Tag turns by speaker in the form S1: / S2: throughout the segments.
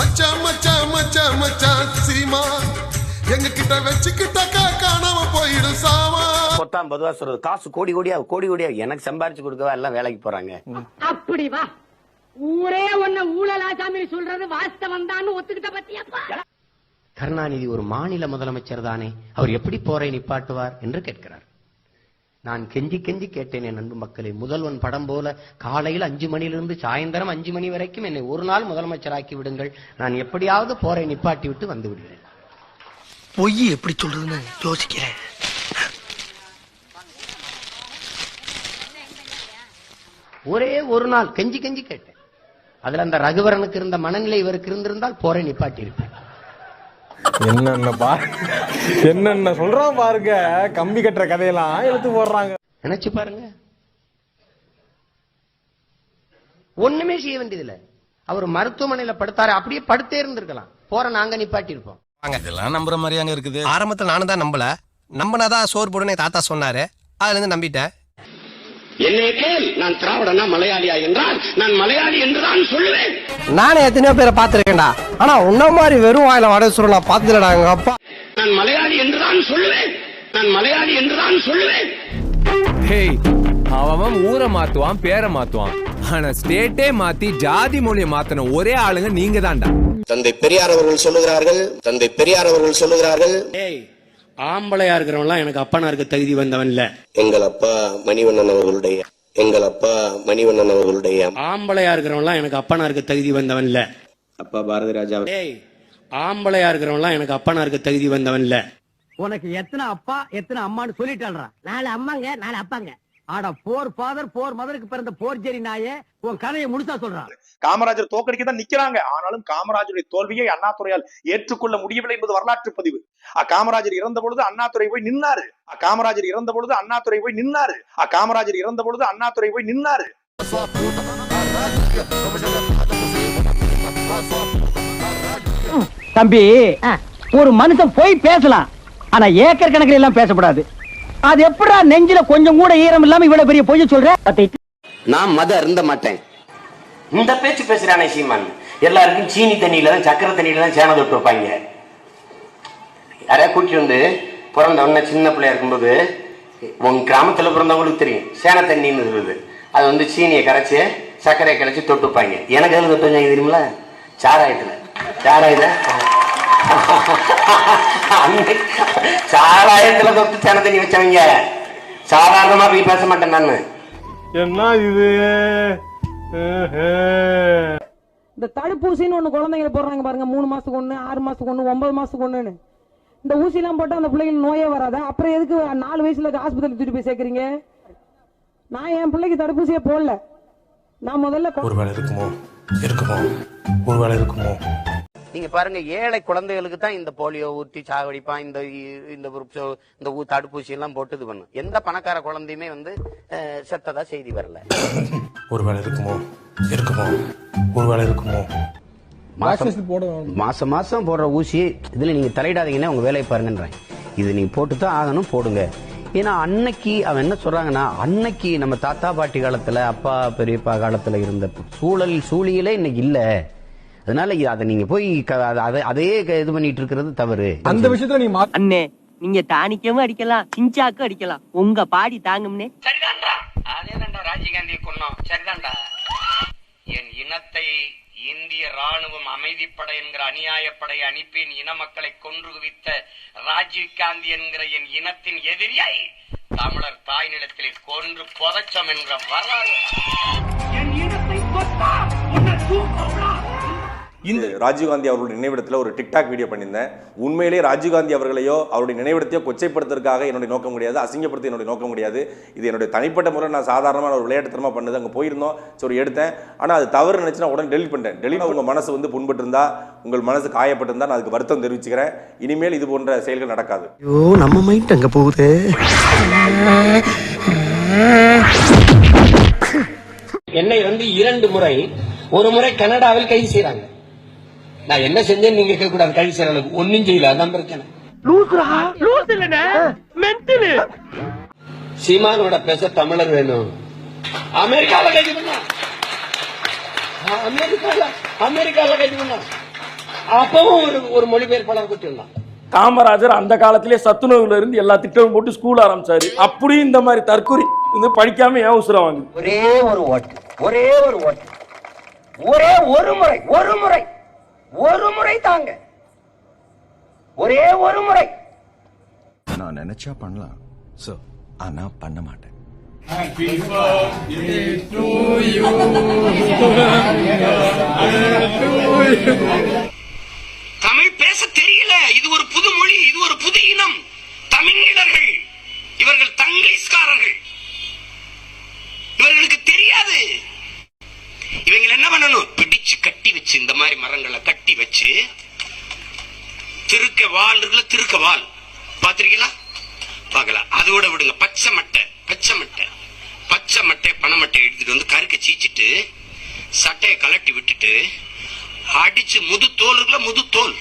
S1: மச்சான் மச்சான் மச்சான் மச்சான் சீமா எங்க கிட்ட வச்சுக்கிட்டாக்கா காணாம போயிடும் சாமா.
S2: பொத்தாம் பொதுவா சொல்றது காசு கோடி கோடியா கோடி கோடியா எனக்கு சம்பாரிச்சு கொடுக்கவா எல்லாம் வேலைக்கு போறாங்க.
S3: அப்படி வா. ஊரே உன்ன ஊழலாசாமி சொல்றது வாஸ்தவம் தான் ஒத்துக்கிட்ட பத்தியப்பா.
S4: கருணாநிதி ஒரு மாநில முதலமைச்சர் தானே. அவர் எப்படி போரை நிப்பாட்டுவார் என்று கேட்கிறார். நான் கெஞ்சி கெஞ்சி கேட்டேன் என் அன்பு மக்களே. முதல்வன் படம் போல காலையில் அஞ்சு மணியிலிருந்து சாயந்தரம் அஞ்சு மணி வரைக்கும் என்னை ஒரு நாள் முதலமைச்சராக்கி விடுங்கள். நான் எப்படியாவது போரை நிப்பாட்டி விட்டு வந்து விடுவேன்
S5: பொய் எப்படி சொல்றதுன்னு யோசிக்கிறேன்.
S4: ஒரே ஒரு நாள் கெஞ்சி கெஞ்சி கேட்டேன். அதுல அந்த ரகுவரனுக்கு இருந்த மனநிலை இவருக்கு இருந்திருந்தால் போரை நிப்பாட்டி இருப்பேன்
S6: என்னென்ன என்னென்ன சொல்றான் பாருங்க. கம்பி கட்டுற கதையெல்லாம் எடுத்து போடுறாங்க.
S4: நினைச்சு பாருங்க. ஒண்ணுமே செய்ய வேண்டியதில்லை. அவர் மருத்துவமனையில படுத்தாரு. அப்படியே படுத்தே இருந்திருக்கலாம். போற நாங்க நிப்பாட்டி இருப்போம்
S7: இதெல்லாம் நம்புற மாதிரியாங்க இருக்குது.
S8: ஆரம்பத்துல நானும் தான் நம்பல. நம்பினாதான் சோறு போடுன்னு என் தாத்தா சொன்னாரு. அதுல இருந்து நம்பிட்டேன்.
S2: என்னை கேள் நான் திராவிடனா மலையாளியா என்றால் நான் மலையாளி என்றுதான் சொல்லுவேன்.
S8: நானே எத்தனையோ பேரை பார்த்திருக்கேன்டா. ஆனா உன்ன மாதிரி வெறும் வாயில வடை சுருள் நான் பார்த்ததுலடா எங்க அப்பா.
S2: நான் மலையாளி என்றுதான் சொல்லுவேன். நான் மலையாளி என்றுதான் சொல்லுவேன்.
S9: ஹேய் அவன் ஊரை மாத்துவான் பேரை மாத்துவான். ஆனா ஸ்டேட்டே மாத்தி ஜாதி மொழியை மாத்தின ஒரே ஆளுங்க நீங்க தான்டா
S7: தந்தை பெரியார் அவர்கள் சொல்லுகிறார்கள் தந்தை பெரியார் அவர்கள் சொல்லுகிறார்கள்.
S2: ஏய் ஆம்பளையா இருக்கிறவன்லாம் எனக்கு அப்பனா இருக்க தகுதி வந்தவன் இல்ல.
S7: எங்கள் அப்பா மணிவண்ணன் அவர்களுடைய எங்கள் அப்பா மணிவண்ணன் அவர்களுடைய.
S2: ஆம்பளையா இருக்கிறவன்லாம் எனக்கு அப்பனா இருக்க தகுதி வந்தவன் இல்ல.
S7: அப்பா பாரதி ராஜா
S2: ஏய் ஆம்பளையா இருக்கிறவன்லாம் எனக்கு அப்பனா இருக்க தகுதி வந்தவன் இல்ல
S5: உனக்கு எத்தனை அப்பா எத்தனை அம்மான்னு சொல்லிட்டாள்றா
S3: நாலு அம்மாங்க நாலு அப்பாங்க.
S5: ஆட போர் ஃபாதர் போர் மதருக்கு பிறந்த போர் ஜெரி நாயே உன் கதையை முழுசா சொல்றான்
S6: காமராஜர் தோக்கடிக்க தான் நிக்கிறாங்க. ஆனாலும் காமராஜருடைய தோல்வியை அண்ணாதுரையால் ஏற்றுக்கொள்ள முடியவில்லை என்பது வரலாற்று பதிவு. காமராஜர் இறந்த பொழுது அண்ணாதுரை போய் நின்னாரு. காமராஜர் இறந்த பொழுது அண்ணாதுரை போய் நின்னாரு. அ, காமராஜர் இறந்த பொழுது அண்ணாதுரை போய் நின்னாரு.
S5: தம்பி ஒரு மனுஷன் போய் பேசலாம் ஆனா ஏக்கர் கணக்கில் எல்லாம் பேசக்கூடாது அது எப்படா நெஞ்சில கொஞ்சம் கூட ஈரம் இல்லாம இவ்வளவு பெரிய பொய் சொல்ற?
S2: நான் மத அருந்த மாட்டேன். இந்த பேச்சு பேசுறானே சீமான். எல்லாருக்கும் சீனி தண்ணியில தான் சக்கரை தண்ணியில தான் சேனை தொட்டு வைப்பாங்க. யாரையா கூட்டிட்டு வந்து பிறந்த உடனே சின்ன பிள்ளையா இருக்கும்போது உங்க கிராமத்துல பிறந்தவங்களுக்கு தெரியும். சேனை தண்ணின்னு இருக்குது அது வந்து சீனியை கரைச்சு சர்க்கரையை கரைச்சு தொட்டு வைப்பாங்க. எனக்கு எதுல தொட்டு வச்சாங்க தெரியுமில சாராயத்துல. சாராயத்துல அன்னைக்கு சாராயத்துல தொட்டு சேனை தண்ணி வச்சவங்க. சாதாரணமா போய் பேச மாட்டேன் நான்.
S6: என்ன இது?
S5: இந்த தடுப்பூசின்னு ஒண்ணு குழந்தைங்க போடுறாங்க பாருங்க. மூணு மாசத்துக்கு ஒண்ணு ஆறு மாசத்துக்கு ஒண்ணு ஒன்பது மாசத்துக்கு ஒண்ணுன்னு. இந்த ஊசி எல்லாம் போட்டா அந்த பிள்ளைங்களுக்கு நோயே வராதா? அப்புறம் எதுக்கு நாலு வயசுல ஆஸ்பத்திரி தூக்கி போய் சேர்க்கறீங்க? நான் என் பிள்ளைக்கு தடுப்பூசியே போடல. நான் முதல்ல
S7: ஒருவேளை இருக்குமோ? இருக்குமோ? ஒருவேளை இருக்குமோ?
S2: நீங்க பாருங்க ஏழை குழந்தைகளுக்கு தான் இந்த போலியோ ஊத்தி சாவடிப்பான் இந்த இந்த இந்த ஊ- தடுப்பூசி எல்லாம் போட்டு இது பண்ணும். எந்த பணக்கார குழந்தையுமே வந்து செத்ததா செய்தி வரல.
S7: ஒருவேளை இருக்குமோ? இருக்குமோ? ஒருவேளை இருக்குமோ?
S2: மாசம் மாசம் மாசம் போடுற ஊசி இதுல நீங்க தலையிடாதீங்கன்னா உங்க வேலையை பாருங்கன்றேன். இது நீங்க போட்டு தான் ஆகணும் போடுங்க. ஏன்னா அன்னைக்கு அவன் என்ன சொல்றாங்கன்னா அன்னைக்கு நம்ம தாத்தா பாட்டி காலத்துல அப்பா பெரியப்பா காலத்துல இருந்த சூழல் சூழியலே இன்னைக்கு இல்ல. அதனால அதை நீங்க போய் க- அத- அதை- அதையே இது பண்ணிட்டு இருக்கிறது தவறு.
S6: அந்த விஷயத்துல நீ
S3: அண்ணே நீங்க டானிக்கவும் அடிக்கலாம் சிஞ்சாக்கும் அடிக்கலாம். உங்க பாடி தாங்கும்னே.
S2: சரிதான்டா. அதேதான்டா ராஜீவ்காந்தியை கொன்னோம். சரிதான்டா. என் இனத்தை இந்திய ராணுவம் அமைதிப்படை என்கிற அநியாயப்படை அனுப்பி என் இன மக்களை கொன்று குவித்த ராஜீவ் காந்தி என்கிற என் இனத்தின் எதிரியை தமிழர் தாய் நிலத்திலே கொன்று புதைச்சம் என்ற வரலாறு.
S6: இந்த ராஜீவ்காந்தி அவர்களுடைய நினைவிடத்தில் ஒரு டிக்டாக் வீடியோ பண்ணியிருந்தேன். உண்மையிலேயே ராஜீவ்காந்தி அவர்களையோ அவருடைய நினைவிடத்தையோ கொச்சைப்படுத்துறதுக்காக என்னுடைய நோக்கம் கிடையாது அசிங்கப்படுத்த என்னுடைய நோக்கம் கிடையாது. இது என்னுடைய தனிப்பட்ட முறை நான் சாதாரணமாக ஒரு விளையாட்டுத்தனமாக பண்ணது. அங்கே போயிருந்தோம் சரி எடுத்தேன். ஆனால் அது தவறு நினைச்சு நான் உடனே டெலிட் பண்ணிட்டேன். டெலிட் உங்கள் மனசு வந்து புண்பட்டிருந்தா உங்கள் மனசு காயப்பட்டிருந்தா நான் அதுக்கு வருத்தம் தெரிவிச்சுக்கிறேன். இனிமேல் இது போன்ற செயல்கள் நடக்காது.
S5: ஐயோ நம்ம மைண்ட் அங்க போகுது.
S2: என்னை வந்து இரண்டு முறை ஒரு முறை கனடாவில் கைது செய்யறாங்க நான் என்ன செஞ்சேன்னு நீங்க கேட்க கூடாது கைது செய்யற அளவுக்கு ஒன்னும் செய்யல. அதான் பிரச்சனை. சீமானோட பேச தமிழர் வேணும். அமெரிக்கால கைது பண்ணா. அமெரிக்கால அமெரிக்கால கைது பண்ணா.
S10: அப்பவும் ஒரு ஒரு மொழிபெயர்ப்பாளர் கூட்டியிருந்தான்
S11: காமராஜர் அந்த காலத்திலே சத்துணவுல இருந்து எல்லா திட்டமும் போட்டு ஸ்கூல் ஆரம்பிச்சாரு. அப்படியும் இந்த மாதிரி தற்கொலை வந்து படிக்காம ஏன் உசுரம் வாங்குது?
S10: ஒரே ஒரு ஓட்டு. ஒரே ஒரு ஓட்டு. ஒரே ஒரு முறை ஒரு முறை. ஒரு முறை தாங்க. ஒரே ஒரு முறை.
S12: நான் நினைச்சா பண்ணலாம். சோ ஆனா பண்ண மாட்டேன்.
S2: தமிழ் பேச தெரியல. இது ஒரு புது மொழி இது ஒரு புது இனம். தமிழர்கள் இவர்கள் தங்கிலீஷ்காரர்கள் இவர்களுக்கு தெரியாது இவங்க என்ன பண்ணணும் பிடிச்சு கட்டி வச்சு இந்த மாதிரி மரங்களை கட்டி வச்சு திருக்க வால் இருக்குல்ல திருக்க வால். பாத்திருக்கீங்களா பார்க்கலாம் அதோட விடுங்க. பச்சை மட்டை பச்சை மட்டை. பச்சை மட்டை பனை மட்டை எடுத்துட்டு வந்து கருக்க சீச்சிட்டு சட்டையை கலட்டி விட்டுட்டு அடிச்சு முது தோல் இருக்குல்ல முது தோல்.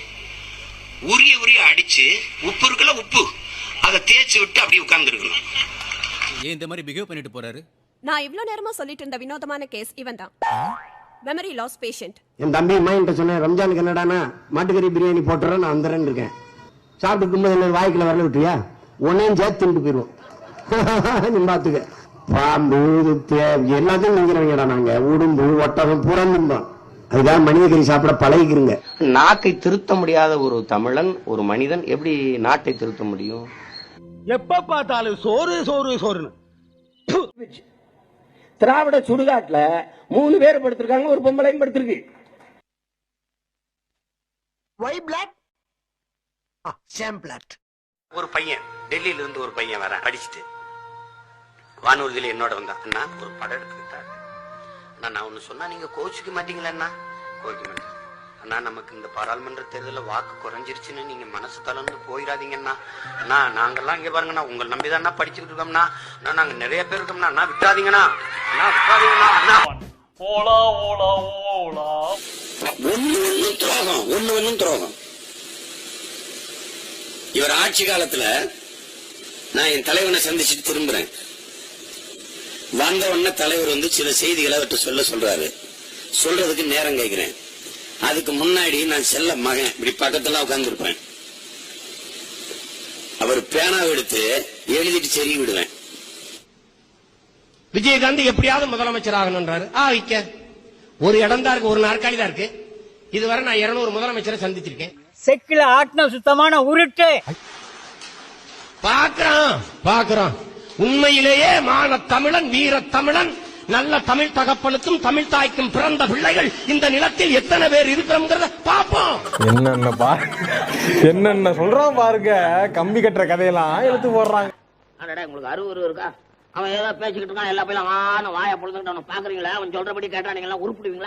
S2: உரிய உரிய அடிச்சு உப்பு இருக்குல்ல உப்பு. அதை தேய்ச்சி விட்டு அப்படியே உட்கார்ந்து இருக்கணும்
S12: ஏன் இந்த மாதிரி பிஹேவ் பண்ணிட்டு போறாரு?
S13: நான் இவ்ளோ நேரமா சொல்லிட்டு இருந்த வினோதமான கேஸ் இவன் தான் மெமரி லாஸ் பேஷண்ட்
S10: என் தம்பி அம்மா என்கிட்ட சொன்னேன் ரம்ஜானுக்கு என்னடானா மாட்டுக்கறி பிரியாணி போட்டுறேன் நான் வந்துறேன் இருக்கேன் சாப்பிட்டு இருக்கும்போது என்ன வாய்க்குள்ள வரல விட்டுறியா உன்னையும் சேர்த்து தின்ட்டு போயிடுவோம். நீ பாத்துக்க. பாம்பு எல்லாத்தையும் நீங்கிறவங்கடா நாங்க. உடும்பு ஒட்டகம் புறம் தின்போம் அதுக்காக மனிதக்கறி சாப்பிட பழகிக்கிறீங்க நாக்கை திருத்த முடியாத ஒரு தமிழன் ஒரு மனிதன் எப்படி நாட்டை திருத்த முடியும்?
S14: எப்ப பார்த்தாலும் சோறு சோறு சோறுன்னு.
S10: திராவிட சுடுகாட்டுல மூணு பேர் படுத்திருக்காங்க ஒரு பொம்பளையும் படுத்திருக்கு.
S14: ஒய் பிளாக் சேம் பிளாக்
S2: ஒரு பையன் டெல்லியில இருந்து ஒரு பையன் வர படிச்சுட்டு. வானூர்தியில என்னோட வந்தான் அண்ணா ஒரு படம் எடுத்துக்கிட்டாரு அண்ணா நான் ஒண்ணு சொன்னா நீங்க கோச்சுக்க மாட்டீங்களா அண்ணா? கோச்சிக்க மாட்டேன் அண்ணா நமக்கு இந்த பாராளுமன்ற தேர்தலில் வாக்கு குறைஞ்சிருச்சுன்னு நீங்க மனசு தளர்ந்து போயிடாதீங்கண்ணா. அண்ணா நாங்கெல்லாம் இங்க பாருங்கண்ணா உங்களை நம்பிதான் படிச்சுக்கிட்டு இருக்கோம்னா அண்ணா நாங்க நிறைய பேர் இருக்கோம்னா அண்ணா விட்டாதீங்கண்ணா. அண்ணா விட்டாதீங்கண்ணா. அண்ணா.
S11: ஓலா ஓலா ஓலா.
S2: ஒண்ணு ஒண்ணு துரோகம் ஒண்ணு ஒண்ணும் துரோகம். இவர் ஆட்சி காலத்துல நான் என் தலைவனை சந்திச்சுட்டு திரும்புறேன். வந்த உடனே தலைவர் வந்து சில செய்திகளை அவர்கிட்ட சொல்ல சொல்றாரு. சொல்றதுக்கு நேரம் கேட்கிறேன். அதுக்கு முன்னாடி நான் செல்ல மகன். இப்படி பக்கத்துல உட்கார்ந்துருப்பேன். அவர் பேனாவை எடுத்து எழுதிட்டு செருகி விடுவேன்.
S10: விஜயகாந்த் எப்படியாவது முதலமைச்சர் ஆகணும்ன்றாரு ஆ வைக்க ஒரு இடம் தான் இருக்கு ஒரு நாற்காலி தான் இருக்கு. இதுவரை நான் இருநூறு முதலமைச்சரை சந்திச்சிருக்கேன்.
S14: செக்கில ஆட்டின சுத்தமான உருட்டு.
S10: பாக்குறோம் பாக்குறோம் உண்மையிலேயே மான தமிழன் வீர தமிழன் நல்ல தமிழ் தகப்பனுக்கும் தமிழ் தாய்க்கும் பிறந்த பிள்ளைகள் இந்த நிலத்தில் எத்தனை பேர் இருக்கிறோம்ங்கிறத பாப்போம்
S11: என்னென்ன பா என்னென்ன சொல்றான் பாருங்க. கம்பி கட்டுற கதையெல்லாம் எடுத்து போடுறாங்க.
S3: அடடா உங்களுக்கு அறுவரு இருக்கா? அவன் ஏதோ பேசிக்கிட்டு இருக்கான் எல்லா பையன் ஆன வாயை அவனை பாக்குறீங்களா அவன் சொல்றபடி கேட்டா நீங்க எல்லாம் உருப்பிடுவீங்களா?